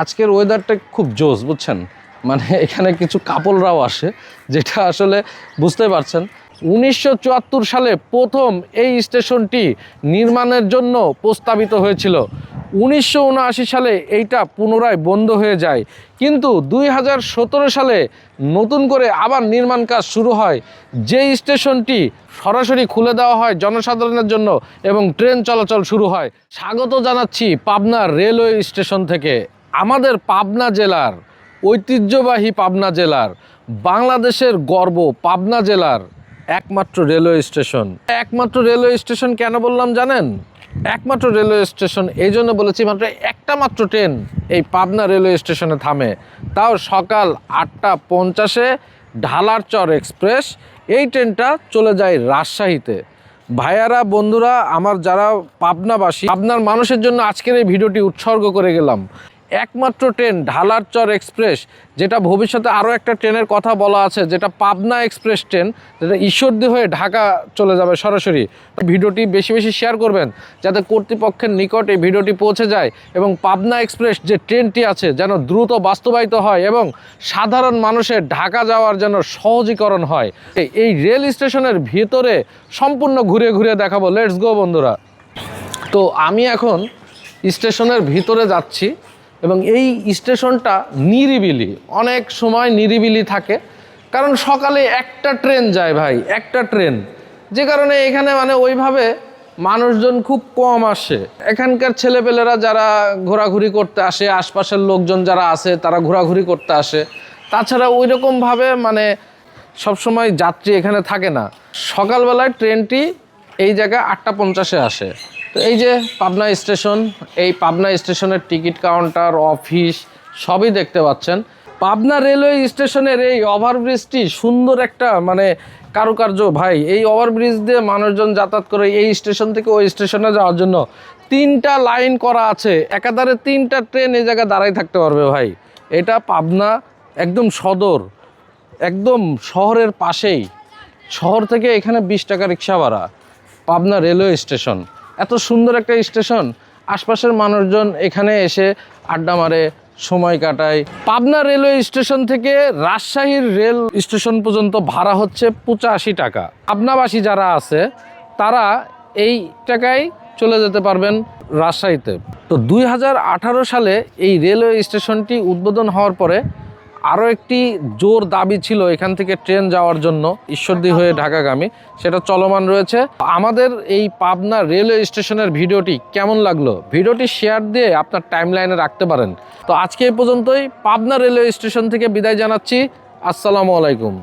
আজকের ওয়েদারটা খুব জোস বুঝছেন? মানে এখানে কিছু কাপলরাও আসে, যেটা আসলে বুঝতে পারছেন। উনিশশো চুয়াত্তর সালে প্রথম এই স্টেশনটি নির্মাণের জন্য প্রস্তাবিত হয়েছিল। উনিশশো উনআশি সালে এইটা পুনরায় বন্ধ হয়ে যায়। কিন্তু দুই হাজার সতেরো সালে নতুন করে আবার নির্মাণ কাজ শুরু হয়। যেই স্টেশনটি সরাসরি খুলে দেওয়া হয় জনসাধারণের জন্য এবং ট্রেন চলাচল শুরু হয়। স্বাগত জানাচ্ছি পাবনা রেলওয়ে স্টেশন থেকে। আমাদের পাবনা জেলার ঐতিহ্যবাহী পাবনা জেলার বাংলাদেশের গর্ব পাবনা জেলার একমাত্র রেলওয়ে স্টেশন। একমাত্র রেলওয়ে স্টেশন কেন বললাম জানেন? একমাত্র রেলওয়ে স্টেশন এই জন্য বলেছি মাত্র একটা মাত্র ট্রেন এই পাবনা রেলওয়ে স্টেশনে থামে। তাও সকাল আটটা পঞ্চাশে ঢালারচর এক্সপ্রেস এই ট্রেনটা চলে যায় রাজশাহীতে। ভাইয়ারা, বন্ধুরা, আমার যারা পাবনাবাসী, পাবনার মানুষের জন্য আজকের এই ভিডিওটি উৎসর্গ করে গেলাম। একমাত্র ট্রেন ঢালারচর এক্সপ্রেস, যেটা ভবিষ্যতে আরও একটা ট্রেনের কথা বলা আছে, যেটা পাবনা এক্সপ্রেস ট্রেন, যেটা ঈশ্বরদী হয়ে ঢাকা চলে যাবে সরাসরি। ভিডিওটি বেশি বেশি শেয়ার করবেন, যাতে কর্তৃপক্ষের নিকট ভিডিওটি পৌঁছে যায় এবং পাবনা এক্সপ্রেস যে ট্রেনটি আছে যেন দ্রুত বাস্তবায়িত হয় এবং সাধারণ মানুষের ঢাকা যাওয়ার যেন সহজীকরণ হয়। এই রেল স্টেশনের ভিতরে সম্পূর্ণ ঘুরে ঘুরে দেখাবো। লেটস গো বন্ধুরা। তো আমি এখন স্টেশনের ভিতরে যাচ্ছি। এবং এই স্টেশনটা নিরিবিলি, অনেক সময় নিরিবিলি থাকে। কারণ সকালে একটা ট্রেন যায় ভাই, একটা ট্রেন। যে কারণে এখানে মানে ওইভাবে মানুষজন খুব কম আসে। এখানকার ছেলেপেলেরা যারা ঘোরাঘুরি করতে আসে, আশপাশের লোকজন যারা আছে, তারা ঘোরাঘুরি করতে আসে। তাছাড়া ওই রকমভাবে মানে সবসময় যাত্রী এখানে থাকে না। সকালবেলায় ট্রেনটি এই জায়গায় আটটা পঞ্চাশে আসে। তো এই যে পাবনা স্টেশন, এই পাবনা স্টেশনের টিকিট কাউন্টার, অফিস, সবই দেখতে পাচ্ছেন। পাবনা রেলওয়ে স্টেশনের এই ওভারব্রিজটি সুন্দর একটা মানে কারুকার্য ভাই। এই ওভারব্রিজ দিয়ে মানুষজন যাতায়াত করে এই স্টেশন থেকে ওই স্টেশনে যাওয়ার জন্য তিনটা লাইন করা আছে। একাধারে তিনটা ট্রেন এই জায়গায় দাঁড়াই থাকতে পারবে ভাই। এটা পাবনা একদম সদর, একদম শহরের পাশেই। শহর থেকে এখানে বিশ টাকা রিক্সা ভাড়া, পাবনা রেলওয়ে স্টেশন। এত সুন্দর একটা স্টেশন। আশপাশের মানুষজন এখানে এসে আড্ডা মারে, সময় কাটায়। পাবনা রেলওয়ে স্টেশন থেকে রাজশাহীর রেল স্টেশন পর্যন্ত ভাড়া হচ্ছে পঁচাশি টাকা। পাবনাবাসী যারা আছে, তারা এই টাকায় চলে যেতে পারবেন রাজশাহীতে। তো দুই হাজার আঠারো সালে এই রেলওয়ে স্টেশনটি উদ্বোধন হওয়ার পরে আরও একটি জোর দাবি ছিল এখান থেকে ট্রেন যাওয়ার জন্য ঈশ্বরদী হয়ে ঢাকাগামী, সেটা চলমান রয়েছে। আমাদের এই পাবনা রেলওয়ে স্টেশনের ভিডিওটি কেমন লাগল? ভিডিওটি শেয়ার দিয়ে আপনার টাইম লাইনে রাখতে পারেন। তো আজকে এই পর্যন্তই, পাবনা রেলওয়ে স্টেশন থেকে বিদায় জানাচ্ছি। আসসালামু আলাইকুম।